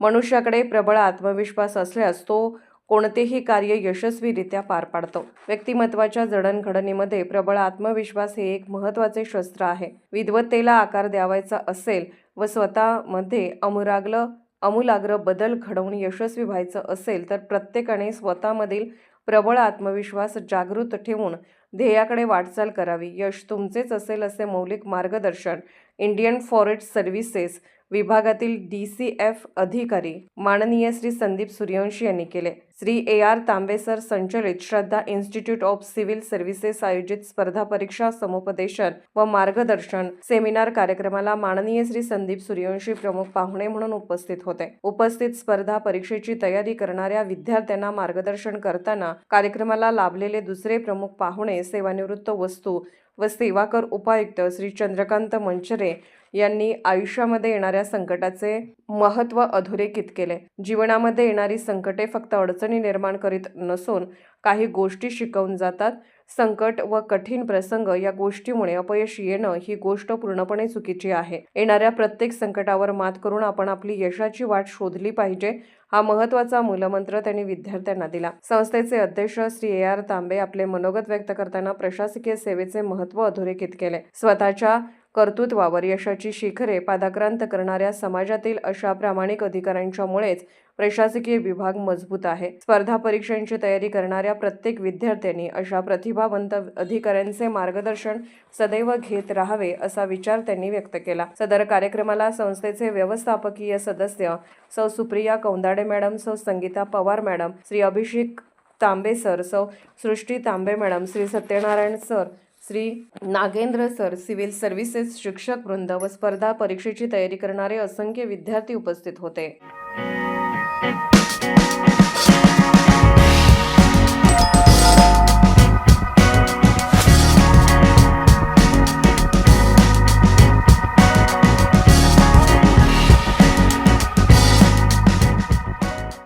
मनुष्याकडे प्रबळ आत्मविश्वास असल्यास तो कोणतेही कार्य यशस्वीरित्या पार पाडतो. व्यक्तिमत्वाच्या जडणघडणीमध्ये प्रबळ आत्मविश्वास हे एक महत्त्वाचे शस्त्र आहे. विद्वत्तेला आकार द्यावायचा असेल व स्वतःमध्ये अमुराग्र अमूलाग्र बदल घडवून यशस्वी व्हायचं असेल तर प्रत्येकाने स्वतःमधील प्रबळ आत्मविश्वास जागृत ठेवून ध्येयाकडे वाटचाल करावी. यश तुमचेच असेल असे मौलिक मार्गदर्शन इंडियन फॉरेस्ट सर्व्हिसेस विभागातील डी सी एफ अधिकारी माननीय श्री संदीप सूर्यवंशी यांनी केले. श्री ए आर तांबेसर संचलित Shraddha institute of civil services आयोजित स्पर्धा परीक्षा समुपदेशन व मार्गदर्शन सेमिनार कार्यक्रमाला माननीय श्री संदीप सूर्यवंशी प्रमुख पाहुणे म्हणून उपस्थित होते. उपस्थित स्पर्धा परीक्षेची तयारी करणाऱ्या विद्यार्थ्यांना मार्गदर्शन करताना कार्यक्रमाला लाभलेले दुसरे प्रमुख पाहुणे सेवानिवृत्त वस्तू व सेवाकर उपायुक्त श्री चंद्रकांत मंचरे यांनी आयुष्यामध्ये येणाऱ्या संकटाचे महत्त्व अधोरेखित केले. जीवनामध्ये येणारी संकटे फक्त अडचण निर्माण करीत नसून काही गोष्टी शिकवून जातात. संकट व कठीण प्रसंग या गोष्टीमुळे अपयश येणं ही गोष्ट पूर्णपणे चुकीची आहे. येणाऱ्या प्रत्येक संकटावर मात करून आपण आपली यशाची वाट शोधली पाहिजे हा महत्त्वाचा मूलमंत्र त्यांनी विद्यार्थ्यांना दिला. संस्थेचे अध्यक्ष श्री ए आर तांबे आपले मनोगत व्यक्त करताना प्रशासकीय सेवेचे महत्त्व अधोरेखित केले. स्वतःच्या कर्तृत्वावर यशाची शिखरे पादाक्रांत करणाऱ्या समाजातील अशा प्रामाणिक अधिकाऱ्यांच्यामुळेच प्रशासकीय विभाग मजबूत आहे. स्पर्धा परीक्षांची तयारी करणाऱ्या प्रत्येक विद्यार्थ्यांनी अशा प्रतिभावंत अधिकाऱ्यांचे मार्गदर्शन सदैव घेत राहावे असा विचार त्यांनी व्यक्त केला. सदर कार्यक्रमाला संस्थेचे व्यवस्थापकीय सदस्य सौ सुप्रिया कौंदाडे मॅडम सौ संगीता पवार मॅडम श्री अभिषेक तांबे सर सौ Srishti Tambe madam Shri Satyanarayan sir Shri Nagendra sir civil services शिक्षक वृंद व स्पर्धा परीक्षेची तयारी करणारे असंख्य विद्यार्थी उपस्थित होते.